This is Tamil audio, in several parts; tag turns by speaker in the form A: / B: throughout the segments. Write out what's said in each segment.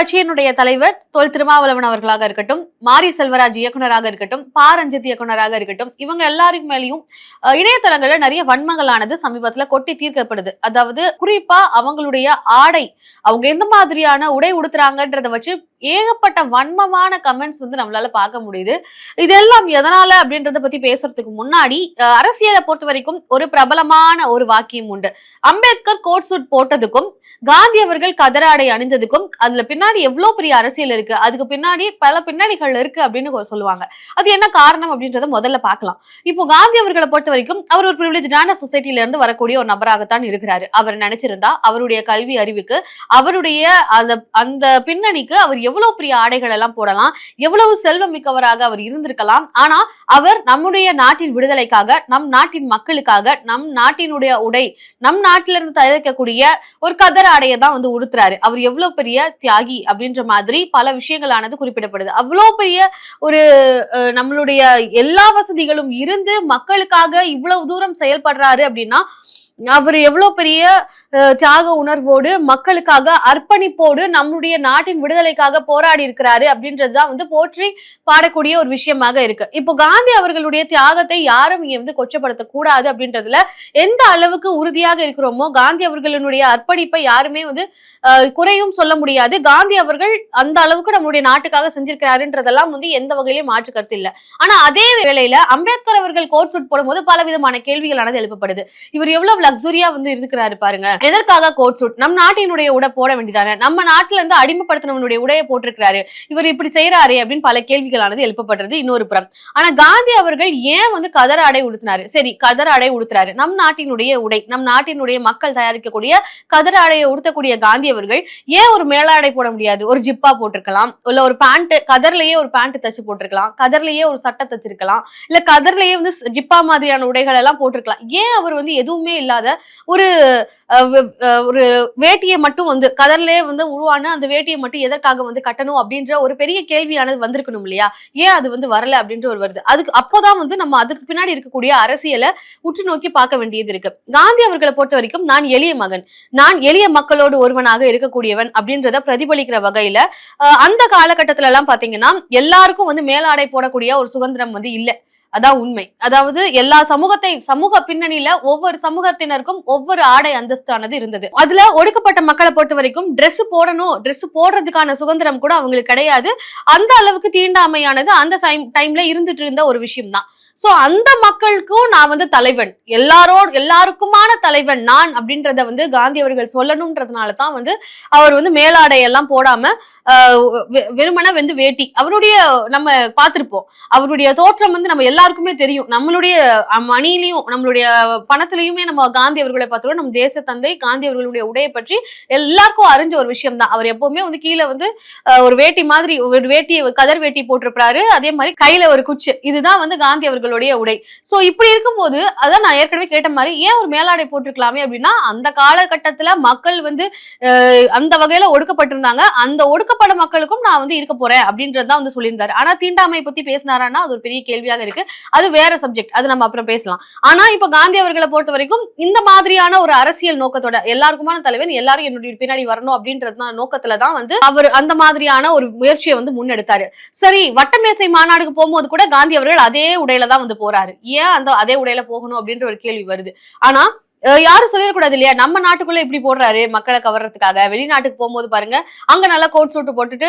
A: கட்சியினுடைய தலைவர் தொல் திருமாவளவன் அவர்களாக இருக்கட்டும் மாரி செல்வராஜ் இயக்குனராக இருக்கட்டும் பா. ரஞ்சித் இயக்குனராக இருக்கட்டும் இவங்க எல்லாருக்கு மேலேயும் இணையதளங்கள்ல நிறைய வன்மங்களானது சமீபத்துல கொட்டி தீர்க்கப்படுது. அதாவது குறிப்பா அவங்களுடைய ஆடை அவங்க எந்த மாதிரியான உடை உடுத்துறாங்கன்றத வச்சு ஏகப்பட்ட வன்மமான கமெண்ட்ஸ் வந்து நம்மளால பார்க்க முடியுது. இதெல்லாம் எதனால அப்படின்றத பத்தி பேசுறதுக்கு முன்னாடி அரசியலை பொறுத்த வரைக்கும் ஒரு பிரபலமான ஒரு வாக்கியம் உண்டு. அம்பேத்கர் கோட் சூட் போட்டதுக்கும் காந்தி அவர்கள் கதராடை அணிந்ததுக்கும் அதுல பின்னாடி எவ்வளவு பெரிய அரசியல் இருக்கு அதுக்கு பின்னாடி பல பின்னணிகள் இருக்கு அப்படின்னு சொல்லுவாங்க. அது என்ன காரணம் அப்படின்றத முதல்ல பார்க்கலாம். இப்போ காந்தி அவர்களை பொறுத்த வரைக்கும் அவர் ஒரு ப்ரிவிலேஜான சொசைட்டில இருந்து வரக்கூடிய ஒரு நபராகத்தான் இருக்கிறாரு. அவர் நினைச்சிருந்தா அவருடைய கல்வி அறிவுக்கு அவருடைய அந்த அந்த பின்னணிக்கு அவர் எவ்வளவு பெரிய ஆடைகள் எல்லாம் போடலாம் எவ்வளவு செல்வம் மிக்கவராக அவர் இருந்திருக்கலாம். ஆனா அவர் நம்முடைய நாட்டின் விடுதலைக்காக நம் நாட்டின் மக்களுக்காக நம் நாட்டினுடைய உடை நம் நாட்டில இருந்து தயாரிக்கக்கூடிய ஒரு கதர் ஆடையை தான் வந்து உடுத்துறாரு. அவர் எவ்வளவு பெரிய தியாகி அப்படின்ற மாதிரி பல விஷயங்களானது குறிப்பிடப்படுது. அவ்வளவு பெரிய ஒரு அஹ், நம்மளுடைய எல்லா வசதிகளும் இருந்து மக்களுக்காக இவ்வளவு தூரம் செயல்படுறாரு அப்படின்னா அவர் எவ்வளவு பெரிய தியாக உணர்வோடு மக்களுக்காக அர்ப்பணிப்போடு நம்முடைய நாட்டின் விடுதலைக்காக போராடி இருக்கிறாரு அப்படின்றதுதான் வந்து போற்றி பாடக்கூடிய ஒரு விஷயமாக இருக்கு. இப்போ காந்தி அவர்களுடைய தியாகத்தை யாரும் இங்க வந்து கொச்சப்படுத்த கூடாது அப்படின்றதுல எந்த அளவுக்கு உறுதியாக இருக்கிறோமோ காந்தி அவர்களினுடைய அர்ப்பணிப்பை யாருமே வந்து குறையும் சொல்ல முடியாது. காந்தி அவர்கள் அந்த அளவுக்கு நம்முடைய நாட்டுக்காக செஞ்சிருக்கிறாருன்றதெல்லாம் வந்து எந்த வகையிலும் மாற்று கருத்து இல்லை. ஆனா அதே வேளையில அம்பேத்கர் அவர்கள் கோட் சூட் போடும்போது பல விதமான கேள்விகளானது எழுப்பப்படுது. இவர் எவ்வளவு லக்ஸுரியா வந்து இருக்கிறாரு பாருங்க. எதற்காக கோட் சூட் நம் நாட்டினுடைய உடை போட வேண்டியதானே நம்ம நாட்டுல இருந்து அடிமைப்படுத்தினவனுடைய உடையை போட்டிருக்கிறாரு. இவர் இப்படி செய்யறாரு அப்படின்னு பல கேள்விகளானது எழுப்பப்படுறது இன்னொரு புறம். ஆனா காந்தி அவர்கள் ஏன் வந்து கதர் ஆடை உடுத்தினாரு? சரி கதர் ஆடை உடுத்துறாரு. நம் நாட்டினுடைய உடை நம் நாட்டினுடைய மக்கள் தயாரிக்கக்கூடிய கதர் ஆடையை உடுத்தக்கூடிய காந்தி அவர்கள் ஏன் ஒரு மேலாடை போட முடியாது? ஒரு ஜிப்பா போட்டிருக்கலாம். இல்ல ஒரு பேண்ட் கதர்லயே ஒரு பேண்ட் தச்சு போட்டிருக்கலாம். கதர்லயே ஒரு சட்டை தச்சிருக்கலாம். இல்ல கதர்லயே வந்து ஜிப்பா மாதிரியான உடைகள் எல்லாம் போட்டிருக்கலாம். ஏன் அவர் வந்து எதுவுமே இல்லாத ஒரு ஒரு வேட்டியை மட்டும் வந்து கதர்லயே வந்து உருவான அந்த வேட்டியை மட்டும் எதற்காக வந்து கட்டணும் அப்படின்ற ஒரு பெரிய கேள்வியானது வந்திருக்கணும் இல்லையா? ஏன் அது வந்து வரல அப்படின்ற ஒரு வருது. அதுக்கு அப்போதான் வந்து நம்ம அதுக்கு பின்னாடி இருக்கக்கூடிய அரசியலை உற்று நோக்கி பார்க்க வேண்டியது இருக்கு. காந்தி அவர்களை பொறுத்த வரைக்கும் நான் எளிய மகன். நான் எளிய மக்களோடு ஒருவனாக இருக்கக்கூடியவன் அப்படின்றத பிரதிபலிக்கிற வகையில அந்த காலகட்டத்துல எல்லாம் பாத்தீங்கன்னா எல்லாருக்கும் வந்து மேலாடை போடக்கூடிய ஒரு சுதந்திரம் வந்து இல்லை. அதான் உண்மை. அதாவது எல்லா சமூகத்தை சமூக பின்னணியில ஒவ்வொரு சமூகத்தினருக்கும் ஒவ்வொரு ஆடை அந்தஸ்தானது இருந்தது. அதுல ஒடுக்கப்பட்ட மக்களை பொறுத்த வரைக்கும் ட்ரெஸ் போடணும் ட்ரெஸ் போடுறதுக்கான சுதந்திரம் கூட அவங்களுக்கு கிடையாது. அந்த அளவுக்கு தீண்டாமையானது அந்த டைம்ல இருந்துட்டு இருந்த ஒரு விஷயம் தான் சோ அந்த மக்களுக்கும் நான் வந்து தலைவன். எல்லாரோ எல்லாருக்குமான தலைவன் நான் அப்படின்றத வந்து காந்தி அவர்கள் சொல்லணும்ன்றதுனால தான் வந்து அவர் வந்து மேலாடை எல்லாம் போடாம ஆஹ் வந்து வேட்டி. அவருடைய நம்ம பார்த்திருப்போம். அவருடைய தோற்றம் வந்து நம்ம எல்லாருக்குமே தெரியும். நம்மளுடைய மணிலையும் நம்மளுடைய பணத்திலையுமே நம்ம காந்தி அவர்களை பார்த்துருவோம். நம்ம தேச தந்தை காந்தி அவர்களுடைய உடையை பற்றி எல்லாருக்கும் அறிஞ்ச ஒரு விஷயம் தான் அவர் எப்பவுமே வந்து கீழே வந்து ஒரு வேட்டி மாதிரி ஒரு வேட்டியை கதர் வேட்டி போட்டிருப்பாரு. அதே மாதிரி கையில ஒரு குச்சி. இதுதான் வந்து காந்தி அவர்களுடைய உடை. சோ இப்படி இருக்கும்போது அதான் நான் ஏற்கனவே கேட்ட மாதிரி ஏன் ஒரு மேலாடை போட்டிருக்கலாமே அப்படின்னா அந்த காலகட்டத்துல மக்கள் வந்து அந்த வகையில ஒடுக்கப்பட்டிருந்தாங்க. அந்த ஒடுக்கப்பட மக்களுக்கும் நான் வந்து இருக்க போறேன் அப்படின்றதுதான் வந்து சொல்லியிருந்தாரு. ஆனா தீண்டாமை பத்தி பேசினாரான்னா அது ஒரு பெரிய கேள்வியாக இருக்கு. அது வேற சப்ஜெக்ட் அது நம்ம அப்புறம் பேசலாம். ஆனா இப்ப காந்தி அவர்களை பொறுத்த வரைக்கும் இந்த மாதிரியான ஒரு அரசியல் நோக்கத்தோட எல்லாருக்குமான தலைவன் எல்லாரும் என்னுடைய பின்னாடி வரணும் அப்படின்றது தான் நோக்கத்துல தான் வந்து அவர் அந்த மாதிரியான ஒரு முயற்சியை வந்து முன்னெடுத்தாரு. சரி வட்டமேசை மாநாடுக்கு போகும்போது கூட காந்தி அவர்கள் அதே உடையில தான் வந்து போறாரு. ஏன் அந்த அதே உடையில போகணும் அப்படின்ற ஒரு கேள்வி வருது. ஆனா யாரும் சொல்லிடக்கூடாது இல்லையா நம்ம நாட்டுக்குள்ள இப்படி போடுறாரு மக்களை கவர்றதுக்காக. வெளிநாட்டுக்கு போகும்போது பாருங்க அங்க நல்லா கோட் சூட்டு போட்டுட்டு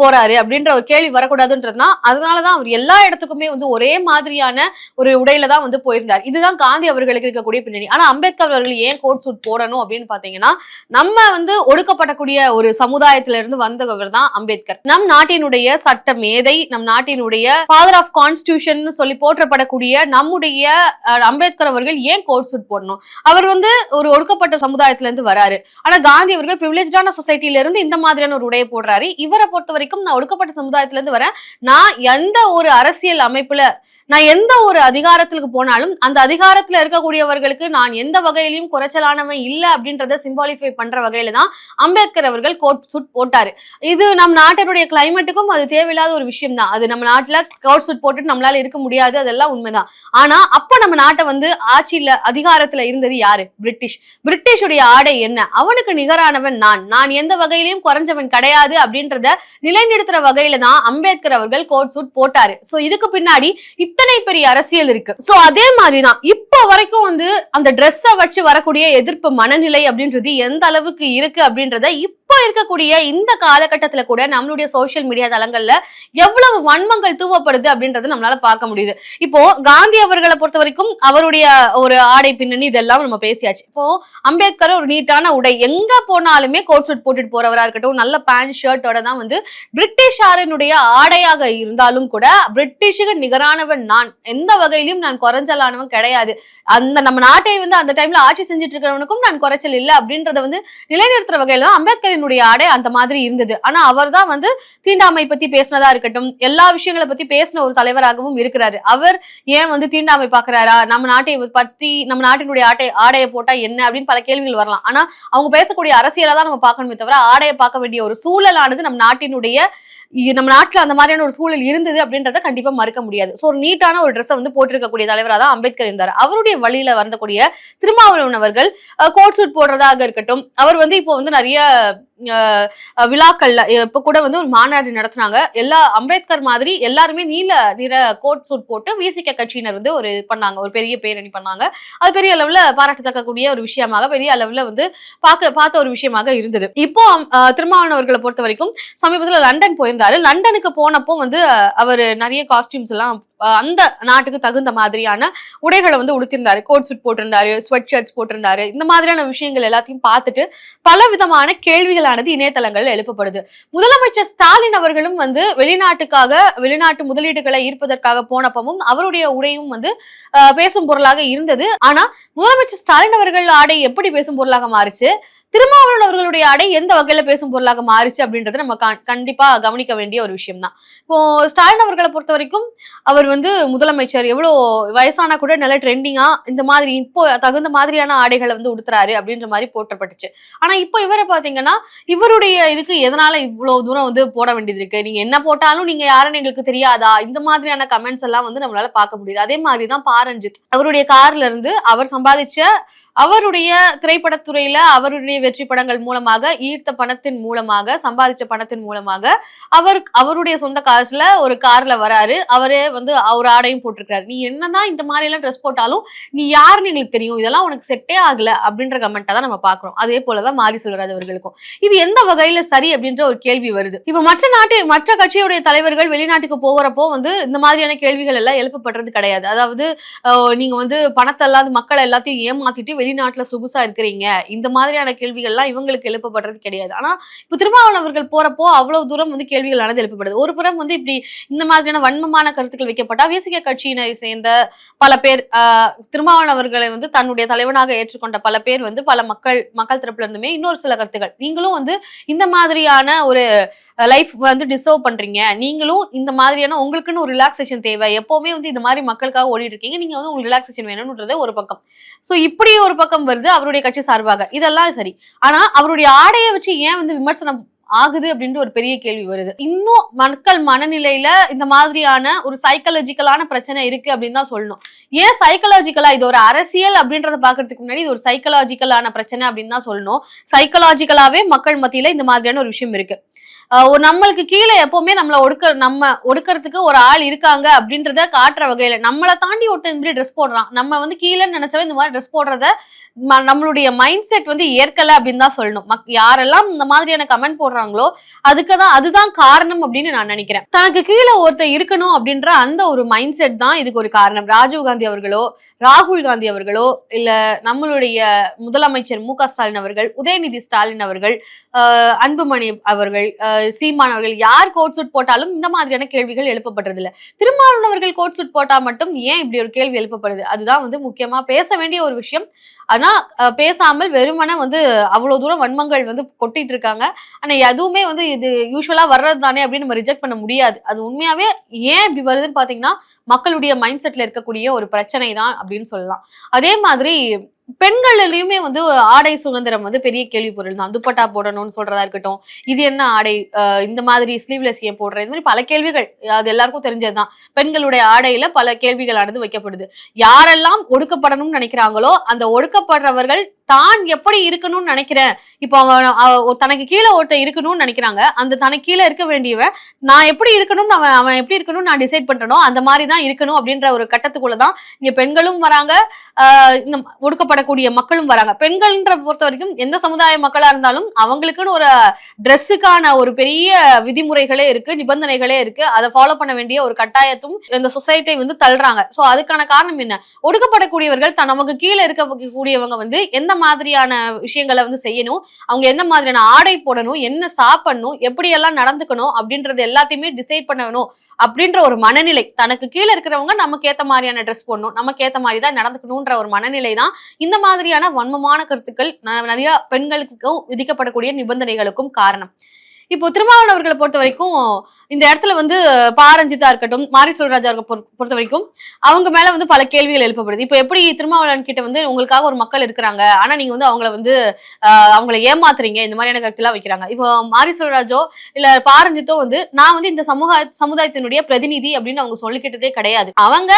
A: போறாரு அப்படின்ற ஒரு கேள்வி வரக்கூடாதுன்றதுதான் அதனாலதான் அவர் எல்லா இடத்துக்குமே வந்து ஒரே மாதிரியான ஒரு உடையில தான் வந்து போயிருந்தார். இதுதான் காந்தி அவர்களுக்கு இருக்கக்கூடிய பின்னணி. ஆனா அம்பேத்கர் அவர்கள் ஏன் கோட் சூட் போடணும் அப்படின்னு பாத்தீங்கன்னா நம்ம வந்து ஒடுக்கப்படக்கூடிய ஒரு சமுதாயத்துல இருந்து வந்தவர் தான் அம்பேத்கர். நம் நாட்டினுடைய சட்ட மேதை நம் நாட்டினுடைய ஃபாதர் ஆஃப் கான்ஸ்டியூஷன் சொல்லி போற்றப்படக்கூடிய நம்முடைய அஹ், அம்பேத்கர் அவர்கள் ஏன் கோட் சூட் போடணும்? அவர் வந்து ஒரு ஒடுக்கப்பட்ட சமுதாயத்துல இருந்து வராரு. ஆனா காந்தி அவர்கள் பிரிவிலேஜான சொசைட்டில இருந்து இந்த மாதிரியான ஒரு உடையை போடுறாரு. இவரை பொறுத்த வரைக்கும் நான் ஒடுக்கப்பட்ட சமுதாயத்துல இருந்து வரேன். நான் எந்த ஒரு அரசியல் அமைப்புல நான் எந்த ஒரு அதிகாரத்துக்கு போனாலும் அந்த அதிகாரத்துல இருக்கக்கூடியவர்களுக்கு நான் எந்த வகையிலையும் குறைச்சலானவன் இல்லை அப்படின்றத சிம்பாலிஃபை பண்ற வகையில தான் அம்பேத்கர் அவர்கள் கோட் சூட் போட்டாரு. இது நம் நாட்டினுடைய கிளைமேட்டுக்கும் அது தேவையில்லாத ஒரு விஷயம் தான். அது நம்ம நாட்டுல கோட் சூட் போட்டுட்டு நம்மளால இருக்க முடியாது. அதெல்லாம் உண்மைதான். ஆனா அப்ப நம்ம நாட்டை வந்து ஆட்சியில அதிகாரத்துல இருந்தது யாரு? பிரிட்டிஷ். பிரிட்டிஷுடைய ஆடை என்ன? அவனுக்கு நிகரானவன் நான். நான் எந்த வகையிலையும் குறைஞ்சவன் கிடையாது அப்படின்றத நிலைநிறுத்துற வகையில தான் அம்பேத்கர் அவர்கள் கோட் சூட் போட்டாரு. சோ இதுக்கு பின்னாடி இத்தனை பெரிய அரசியல் இருக்கு. சோ அதே மாதிரிதான் இப்போ வரைக்கும் வந்து அந்த ட்ரெஸ்ஸை வச்சு வரக்கூடிய எதிர்ப்பு மனநிலை அப்படின்றது எந்த அளவுக்கு இருக்கு அப்படின்றத இப்போ இருக்கக்கூடிய இந்த காலகட்டத்துல கூட நம்மளுடைய சோசியல் மீடியா தளங்கள்ல எவ்வளவு வன்மங்கள் தூவப்படுது அப்படின்றது நம்மளால பார்க்க முடியுது. இப்போ காந்தி அவர்களை பொறுத்த வரைக்கும் அவருடைய ஒரு ஆடை பின்னணி இதெல்லாம் நம்ம பேசியாச்சு. இப்போ அம்பேத்கர் ஒரு நீட்டான உடை எங்க போனாலுமே கோட் சூட் போட்டுட்டு போறவரா இருக்கட்டும் நல்ல பேண்ட் ஷர்ட்டோட தான் வந்து பிரிட்டிஷாரினுடைய ஆடையாக இருந்தாலும் கூட பிரிட்டிஷுக்கு நிகரானவன் நான். எந்த வகையிலும் நான் குறைஞ்சலானவன் கிடையாது. அந்த நம்ம நாட்டை வந்து அந்த டைம்ல ஆட்சி செஞ்சுட்டு இருக்கிறவனுக்கும் நான் குறைச்சல் இல்லை அப்படின்றத வந்து நிலைநிறுத்துற வகையில தான் அம்பேத்கரினுடைய ஆடை அந்த மாதிரி இருந்தது. ஆனா அவர் தான் வந்து தீண்டாமை பத்தி பேசினதா இருக்கட்டும் எல்லா விஷயங்களை பத்தி பேசின ஒரு தலைவராகவும் இருக்கிறாரு. அவர் ஏன் வந்து தீண்டாமை பாக்குறாரா நம்ம நாட்டை பத்தி நம்ம நாட்டினுடைய ஆட்டை ஆடையை போட்டா என்ன அப்படின்னு பல கேள்விகள் வரலாம். ஆனா அவங்க பேசக்கூடிய அரசியலை தான் நம்ம பார்க்கணுமே தவிர ஆடையை பார்க்க வேண்டிய ஒரு சூழலானது நம்ம நாட்டினுடைய நம்ம நாட்டுல அந்த மாதிரியான ஒரு சூழல் இருந்தது அப்படின்றத கண்டிப்பா மறுக்க முடியாது. ஸோ ஒரு நீட்டான ஒரு ட்ரெஸ்ஸை வந்து போட்டிருக்கக்கூடிய தலைவராக தான் அம்பேத்கர் இருந்தார். அவருடைய வழியில வரக்கூடிய திருமாவளவன் அவர்கள் கோட் சூட் போடுறதாக இருக்கட்டும் அவர் வந்து இப்போ வந்து நிறைய விழாக்கள்ல இப்ப கூட வந்து ஒரு மாநாடு நடத்துனாங்க. எல்லா அம்பேத்கர் மாதிரி எல்லாருமே நீல நிற கோட் சூட் போட்டு விசிக கட்சியினர் வந்து ஒரு பண்ணாங்க. ஒரு பெரிய பேரணி பண்ணாங்க. அது பெரிய அளவுல பாராட்டத்தக்கக்கூடிய ஒரு விஷயமாக பெரிய அளவுல வந்து பார்க்க பார்த்த ஒரு விஷயமாக இருந்தது. இப்போ திருமாவளவன் அவர்களை பொறுத்த வரைக்கும் சமீபத்துல லண்டன் இருந்தாரு. லண்டனுக்கு போனப்போ வந்து அவர் நிறைய காஸ்டியூம்ஸ் எல்லாம் அந்த நாட்டுக்கு தகுந்த மாதிரியான உடைகளை வந்து உடுத்திருந்தாரு. கோட் சூட் போட்டிருந்தாரு ஸ்வெட் ஷர்ட்ஸ் போட்டிருந்தாரு. இந்த மாதிரியான விஷயங்கள் எல்லாத்தையும் பார்த்துட்டு பல விதமான கேள்விகளானது இணையதளங்கள் எழுப்பப்படுது. முதலமைச்சர் ஸ்டாலின் அவர்களும் வந்து வெளிநாட்டுக்காக வெளிநாட்டு முதலீடுகளை ஈர்ப்பதற்காக போனப்பவும் அவருடைய உடையும் வந்து பேசும் பொருளாக இருந்தது. ஆனா முதலமைச்சர் ஸ்டாலின் அவர்கள் ஆடை எப்படி பேசும் பொருளாக மாறுச்சு? திருமாவளவன் அவர்களுடைய ஆடை எந்த வகையில பேசும் பொருளாக மாறுச்சு அப்படின்றத நம்ம கண்டிப்பா கவனிக்க வேண்டிய ஒரு விஷயம் தான் இப்போ ஸ்டாலின் அவர்களை பொறுத்த வரைக்கும் அவர் வந்து முதலமைச்சர் எவ்வளோ வயசானா கூட நல்ல ட்ரெண்டிங்கா இந்த மாதிரி இப்போ தகுந்த மாதிரியான ஆடைகளை வந்து உடுத்துறாரு அப்படின்ற மாதிரி போட்டப்பட்டுச்சு ஆனா இப்போ இவரை பாத்தீங்கன்னா இவருடைய இதுக்கு எதனால இவ்வளவு தூரம் வந்து போட வேண்டியது இருக்கு? நீங்க என்ன போட்டாலும் நீங்க யாருன்னு எங்களுக்கு தெரியாதா? இந்த மாதிரியான கமெண்ட்ஸ் எல்லாம் வந்து நம்மளால பார்க்க முடியுது. அதே மாதிரிதான் பாரஞ்சித். அவருடைய கார்ல இருந்து அவர் சம்பாதிச்ச அவருடைய திரைப்படத்துறையில அவருடைய வெற்றி படங்கள் மூலமாக ஈர்த்த பணத்தின் மூலமாக சம்பாதிச்ச பணத்தின் மூலமாக அவர் அவருடைய சொந்த காசுல ஒரு கார்ல வராரு. அவரே வந்து அவர் ஆடையும் போட்டிருக்காரு நீ என்னதான் இந்த மாதிரி எல்லாம் ட்ரெஸ் போட்டாலும் நீ யாருன்னு எங்களுக்கு தெரியும். இதெல்லாம் உனக்கு செட்டே ஆகல அப்படின்ற கமெண்ட்டை தான் நம்ம பாக்குறோம் அதே போலதான் மாறி செல்வராஜ் அவர்களுக்கும். இது எந்த வகையில சரி அப்படின்ற ஒரு கேள்வி வருது. இப்ப மற்ற நாட்டு மற்ற கட்சியுடைய தலைவர்கள் வெளிநாட்டுக்கு போகிறப்போ வந்து இந்த மாதிரியான கேள்விகள் எல்லாம் எழுப்பப்படுறது கிடையாது. அதாவது நீங்க வந்து பணத்தை இல்லாத மக்கள் எல்லாத்தையும் ஏமாத்திட்டு வெளிநாட்டுல சொகுசா இருக்கிறீங்க. இந்த மாதிரியான கேள்விகள்லாம் இவங்களுக்கு எழுப்பப்படுறது கிடையாது. ஆனா இப்ப திருமாவளவன் அவர்கள் போறப்போ அவ்வளவு தூரம் வந்து கேள்விகள் கேள்விகளானது எழுப்பப்படுது. ஒரு புறம் வந்து இப்படி இந்த மாதிரியான வன்மமான கருத்துக்கள் வைக்கப்பட்டா விசிக கட்சியினை சேர்ந்த பல பேர் ஆஹ், திருமாவளவன் அவர்களை வந்து தன்னுடைய தலைவனாக ஏற்றுக்கொண்ட பல பேர் வந்து பல மக்கள் மக்கள் தரப்புல இருந்துமே இன்னொரு சில கருத்துக்கள். நீங்களும் வந்து இந்த மாதிரியான ஒரு லைஃப் வந்து டிசர்வ் பண்றீங்க. நீங்களும் இந்த மாதிரியான உங்களுக்குன்னு ஒரு ரிலாக்ஸேஷன் தேவை. எப்பவுமே வந்து இந்த மாதிரி மக்களுக்காக ஓடிட்டு இருக்கீங்க. நீங்க வந்து உங்களுக்கு ரிலாக்ஸேஷன் வேணும்ன்றது ஒரு பக்கம். ஸோ இப்படி ஒரு பக்கம் வருது அவருடைய கட்சி சார்பாக. இதெல்லாம் சரி. ஆனா அவருடைய ஆடையை வச்சு ஏன் வந்து விமர்சனம் ஆகுது அப்படின்ற ஒரு பெரிய கேள்வி வருது. இன்னும் மக்கள் மனநிலையில இந்த மாதிரியான ஒரு சைக்காலஜிக்கலான பிரச்சனை இருக்கு அப்படின்னு தான் சொல்லணும். ஏன் சைக்காலஜிக்கலா இது ஒரு அரசியல் அப்படின்றத பாக்குறதுக்கு முன்னாடி இது ஒரு சைக்கலாஜிக்கலான பிரச்சனை அப்படின்னு தான் சொல்லணும். சைக்காலஜிக்கலாவே மக்கள் மத்தியில இந்த மாதிரியான ஒரு விஷயம் இருக்கு. ஒரு நம்மளுக்கு கீழே எப்பவுமே நம்மள ஒடுக்க நம்ம ஒடுக்கறதுக்கு ஒரு ஆள் இருக்காங்க அப்படின்றத காட்டுற வகையில. நம்மளை தாண்டி ஒருத்தன் இந்த மாதிரி ட்ரெஸ் போடுறான். நம்ம வந்து கீழேன்னு நினைச்சவன் இந்த மாதிரி ட்ரெஸ் போடுறத ம- நம்மளுடைய மைண்ட் செட் வந்து ஏற்கல அப்படின்னு தான் சொல்லணும். மக் யாரெல்லாம் இந்த மாதிரியான கமெண்ட் போடுறாங்களோ அதுக்கு தான் அதுதான் காரணம் அப்படின்னு நான் நினைக்கிறேன். தனக்கு கீழே ஒருத்தர் இருக்கணும் அப்படின்ற அந்த ஒரு மைண்ட் செட் தான் இதுக்கு ஒரு காரணம். ராஜீவ் காந்தி அவர்களோ ராகுல் காந்தி அவர்களோ இல்ல நம்மளுடைய முதலமைச்சர் மு க ஸ்டாலின் அவர்கள் உதயநிதி ஸ்டாலின் அவர்கள் அன்புமணி அவர்கள் சீமான் அவர்கள் யார் கோட் சூட் போட்டாலும் இந்த மாதிரியான கேள்விகள் எழுப்பப்படுறது இல்ல திருமாவளவன் அவர்கள் கோட் சூட் போட்டா மட்டும் ஏன் இப்படி ஒரு கேள்வி எழுப்பப்படுது? அதுதான் வந்து முக்கியமா பேச வேண்டிய ஒரு விஷயம். ஆனா பேசாமல் வெறுமனே வந்து அவ்வளவு தூரம் வன்மங்கள் வந்து கொட்டிட்டு இருக்காங்க. ஆனா எதுவுமே வந்து இது யூஸ்வலா வர்றது தானே அப்படின்னு நம்ம ரிஜெக்ட் பண்ண முடியாது. அது உண்மையாவே ஏன் இப்படி வருதுன்னு பாத்தீங்கன்னா மக்களுடைய மைண்ட் செட்ல இருக்கக்கூடிய ஒரு பிரச்சனை தான் அப்படின்னு சொல்லலாம். அதே மாதிரி பெண்கள்லயுமே வந்து ஆடை சுதந்திரம் வந்து பெரிய கேள்வி பொருள் தான். துப்பட்டா போடணும்னு சொல்றதா இருக்கட்டும் இது என்ன ஆடை? இந்த மாதிரி ஸ்லீவ்லெஸ் ஏன் போடுற இந்த மாதிரி பல கேள்விகள் அது எல்லாருக்கும் தெரிஞ்சதுதான் பெண்களுடைய ஆடையில பல கேள்விகளானது வைக்கப்படுது. யாரெல்லாம் ஒடுக்கப்படணும்னு நினைக்கிறாங்களோ அந்த ஒடுக்கப்படுறவர்கள் தான் எப்படி இருக்கணும்னு நினைக்கிறேன். இப்போ அவன் தனக்கு கீழே ஒருத்தன் இருக்கணும்னு நினைக்கிறாங்க. அந்த தனக்கு கீழே இருக்க வேண்டியவன் நான் எப்படி இருக்கணும்னு அவன் அவன் எப்படி இருக்கணும்னு நான் டிசைட் பண்றனோ அந்த மாதிரி தான் இருக்கணும் அப்படின்ற ஒரு கட்டத்துக்குள்ளதான் இங்க பெண்களும் வராங்க. இந்த ஒடுக்கப்படக்கூடிய மக்களும் வராங்க. பெண்கள்ன்ற பொறுத்த வரைக்கும் எந்த சமுதாய மக்களா இருந்தாலும் அவங்களுக்குன்னு ஒரு ட்ரெஸ்ஸுக்கான ஒரு பெரிய விதிமுறைகளே இருக்கு நிபந்தனைகளே இருக்கு. அதை ஃபாலோ பண்ண வேண்டிய ஒரு கட்டாயத்தும் இந்த சொசைட்டி வந்து தள்ளுறாங்க. ஸோ அதுக்கான காரணம் என்ன? ஒடுக்கப்படக்கூடியவர்கள் தன் நமக்கு கீழே இருக்கக்கூடியவங்க வந்து எந்த மாதிரியான விஷயங்களை வந்து செய்யணும். அவங்க எந்த மாதிரியான ஆடை போடணும் என்ன சாப்பிடணும் எப்படியெல்லாம் நடந்துக்கணும் அப்படின்றது எல்லாத்தையுமே டிசைட் பண்ணணும் அப்படின்ற ஒரு மனநிலை. தனக்கு கீழே இருக்கிறவங்க நமக்கு ஏத்த மாதிரியான ட்ரெஸ் போடணும் நமக்கு ஏத்த மாதிரி தான் நடந்துக்கணுன்ற ஒரு மனநிலை தான். இந்த மாதிரியான வன்மமான கருத்துக்கள் நிறைய பெண்களுக்கும் விதிக்கப்படக்கூடிய நிபந்தனைகளுக்கும் காரணம். இப்போ திருமாவளவன் அவர்களை பொறுத்த வரைக்கும் இந்த இடத்துல வந்து பாரஞ்சிதா இருக்கட்டும் மாரி சொல்ராஜா இருக்க பொறுத்த வரைக்கும் அவங்க மேல வந்து பல கேள்விகள் எழுப்பப்படுது. இப்போ எப்படி திருமாவளவன் கிட்ட வந்து உங்களுக்காக ஒரு மக்கள் இருக்கிறாங்க ஆனா நீங்க வந்து அவங்கள வந்து அவங்கள ஏமாத்துறீங்க இந்த மாதிரியான கருத்துலாம் வைக்கிறாங்க. இப்போ மாரி சொல்ராஜோ இல்ல பாரஞ்சித்தோ வந்து நான் வந்து இந்த சமூக சமுதாயத்தினுடைய பிரதிநிதி அப்படின்னு அவங்க சொல்லிக்கிட்டதே கிடையாது. அவங்க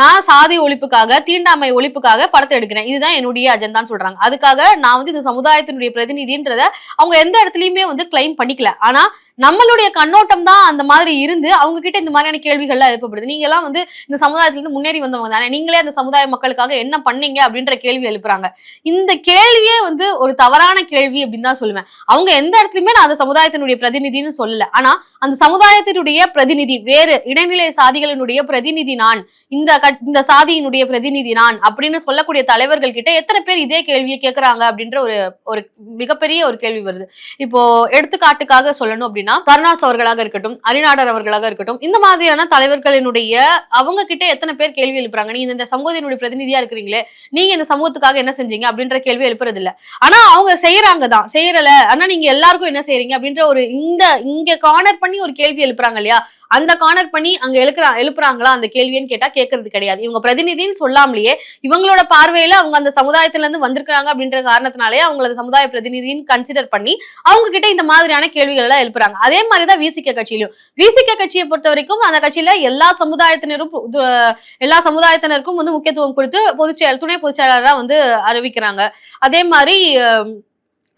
A: நான் சாதி ஒழிப்புக்காக தீண்டாமை ஒழிப்புக்காக படத்தை எடுக்கிறேன். இதுதான் என்னுடைய அஜெண்டான்னு சொல்றாங்க. அதுக்காக நான் வந்து இந்த சமுதாயத்தினுடைய பிரதிநிதின்றத அவங்க எந்த இடத்துலயுமே வந்து கிளைம் பண்ணிக்கல. ஆனா நம்மளுடைய கண்ணோட்டம் தான் அந்த மாதிரி இருந்து அவங்க கிட்ட இந்த மாதிரியான கேள்விகள்லாம் எழுப்பப்படுது. நீங்க எல்லாம் வந்து இந்த சமுதாயத்துல இருந்து முன்னேறி வந்தவங்க தானே? நீங்களே அந்த சமுதாய மக்களுக்காக என்ன பண்ணீங்க அப்படின்ற கேள்வி எழுப்புறாங்க. இந்த கேள்வியே வந்து ஒரு தவறான கேள்வி அப்படின்னு தான் சொல்லுவேன். அவங்க எந்த இடத்துலயுமே நான் அந்த சமுதாயத்தினுடைய பிரதிநிதின்னு சொல்லல. ஆனா அந்த சமுதாயத்தினுடைய பிரதிநிதி வேறு இடைநிலை சாதிகளினுடைய பிரதிநிதி நான் இந்த கட்- இந்த சாதியினுடைய பிரதிநிதி நான் அப்படின்னு சொல்லக்கூடிய தலைவர்கள் கிட்ட எத்தனை பேர் இதே கேள்வியை கேட்கறாங்க அப்படின்ற ஒரு ஒரு மிகப்பெரிய ஒரு கேள்வி வருது. இப்போ எடுத்துக்காட்டுக்காக சொல்லணும் அப்படின்னா கருணாஸ் அவர்களாக இருக்கட்டும் அரிநாடர் அவர்களாக இருக்கட்டும் இந்த மாதிரியான தலைவர்களினுடைய அவங்க கிட்ட எத்தனை பேர் கேள்வி எழுப்புறாங்க? நீங்க இந்த சமூகத்தினுடைய பிரதிநிதியா இருக்கிறீங்களே நீங்க இந்த சமூகத்துக்காக என்ன செஞ்சீங்க அப்படின்ற கேள்வி எழுப்புறது இல்ல ஆனா அவங்க செய்யறாங்க தான் செய்யறல. ஆனா நீங்க எல்லாருக்கும் என்ன செய்றீங்க அப்படின்ற ஒரு இந்த இங்க கார்னர் பண்ணி ஒரு கேள்வி எழுப்புறாங்க இல்லையா? அந்த கார்னர் பண்ணி அங்க எழுப்புறா எழுப்புறாங்களா அந்த கேள்வின்னு கேட்டா கேட்கறது கிடையாது. இவங்க பிரதிநிதின்னு சொல்லாமலேயே இவங்களோட பார்வையில அவங்க அந்த சமுதாயத்துல இருந்து வந்திருக்கிறாங்க அப்படின்ற காரணத்தினாலே அவங்கள சமுதாய பிரதிநிதின்னு கன்சிடர் பண்ணி அவங்க கிட்ட இந்த மாதிரியான கேள்விகள் எல்லாம் எழுப்புறாங்க. அதே மாதிரிதான் விசிக கட்சியிலும். விசிக கட்சியை பொறுத்த வரைக்கும் அந்த கட்சியில எல்லா சமுதாயத்தினரும் எல்லா சமுதாயத்தினருக்கும் வந்து முக்கியத்துவம் கொடுத்து பொதுச்செயல் துணை பொதுச் வந்து அறிவிக்கிறாங்க. அதே மாதிரி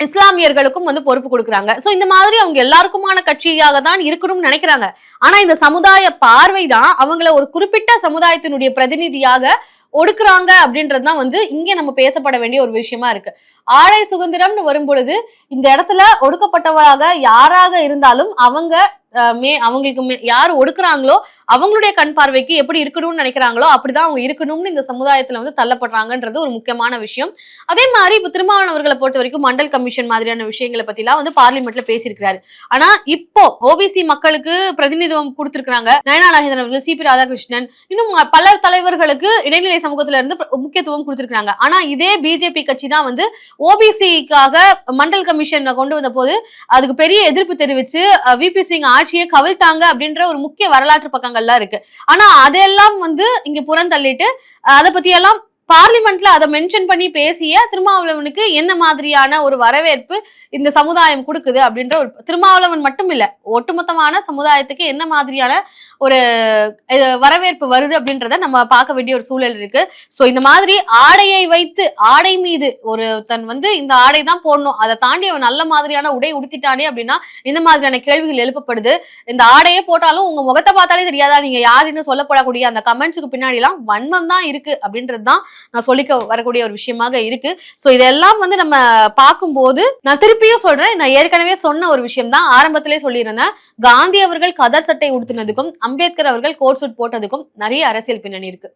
A: இஸ்லாமியர்களுக்கும் வந்து பொறுப்பு கொடுக்குறாங்க. சோ இந்த மாதிரி அவங்க எல்லாருக்குமான கட்சியாக தான் இருக்கணும்னு நினைக்கிறாங்க. ஆனா இந்த சமுதாய பார்வை தான் அவங்கள ஒரு குறிப்பிட்ட சமுதாயத்தினுடைய பிரதிநிதியாக ஒடுக்குறாங்க அப்படின்றது தான் வந்து இங்கே நம்ம பேசப்பட வேண்டிய ஒரு விஷயமா இருக்கு. ஆடை சுதந்திரம்னு வரும் பொழுது இந்த இடத்துல ஒடுக்கப்பட்டவராக யாராக இருந்தாலும் அவங்க மே அவங்களுக்கு மே- யார் ஒடுக்குறாங்களோ அவங்களுடைய கண் பார்வைக்கு எப்படி இருக்கணும்னு நினைக்கிறாங்களோ அப்படிதான் அவங்க இருக்கணும்னு இந்த சமுதாயத்துல வந்து தள்ளப்படுறாங்கன்றது ஒரு முக்கியமான விஷயம். அதே மாதிரி இப்ப திருமாவளவர்களை பொறுத்த வரைக்கும் மண்டல் கமிஷன் மாதிரியான விஷயங்களை பத்திலாம் வந்து பார்லிமெண்ட்ல பேசியிருக்கிறாரு. ஆனா இப்போ ஓபிசி மக்களுக்கு பிரதிநிதித்துவம் கொடுத்திருக்கிறாங்க. நயனா நாகேந்திரன் அவர்கள் சிபி ராதாகிருஷ்ணன் இன்னும் பல தலைவர்களுக்கு இடைநிலை சமூகத்துல இருந்து முக்கியத்துவம் கொடுத்திருக்கிறாங்க. ஆனா இதே பிஜேபி கட்சி தான் வந்து ஓபிசிக்காக மண்டல் கமிஷன் கொண்டு வந்த போது அதுக்கு பெரிய எதிர்ப்பு தெரிவிச்சு விபி சிங் ஆட்சியை கவிழ்த்தாங்க அப்படின்ற ஒரு முக்கிய வரலாற்று பக்கங்கள்லாம் இருக்கு. ஆனா அதெல்லாம் வந்து இங்க புறந்தள்ளிட்டு அதை பத்தி எல்லாம் பார்லிமெண்ட்ல அதை மென்ஷன் பண்ணி பேசிய திருமாவளவனுக்கு என்ன மாதிரியான ஒரு வரவேற்பு இந்த சமுதாயம் கொடுக்குது அப்படின்ற ஒரு திருமாவளவன் மட்டும் இல்ல ஒட்டுமொத்தமான சமுதாயத்துக்கு என்ன மாதிரியான ஒரு வரவேற்பு வருது அப்படின்றத நம்ம பார்க்க வேண்டிய ஒரு சூழல் இருக்கு. சோ இந்த மாதிரி ஆடையை வைத்து ஆடை மீது ஒரு தன் வந்து இந்த ஆடை தான் போடணும் அதை தாண்டி அவன் நல்ல மாதிரியான உடை உடுத்திட்டானே அப்படின்னா இந்த மாதிரியான கேள்விகள் எழுப்பப்படுது? இந்த ஆடையே போட்டாலும் உங்க முகத்தை பார்த்தாலே தெரியாதா? நீங்க யாருன்னு சொல்லப்படக்கூடிய அந்த கமெண்ட்ஸுக்கு பின்னாடி எல்லாம் வன்மம் தான் இருக்கு அப்படின்றது தான் நான் சொல்லிக்க வரக்கூடிய ஒரு விஷயமாக இருக்கு. சோ இதெல்லாம் வந்து நம்ம பார்க்கும்போது நான் திருப்பியும் சொல்றேன். நான் ஏற்கனவே சொன்ன ஒரு விஷயம் தான் ஆரம்பத்திலே சொல்லியிருந்தேன். காந்தி அவர்கள் கதர் சட்டை உடுத்தினதுக்கும் அம்பேத்கர் அவர்கள் கோட் சூட் போட்டதுக்கும் நிறைய அரசியல் பின்னணி இருக்கு.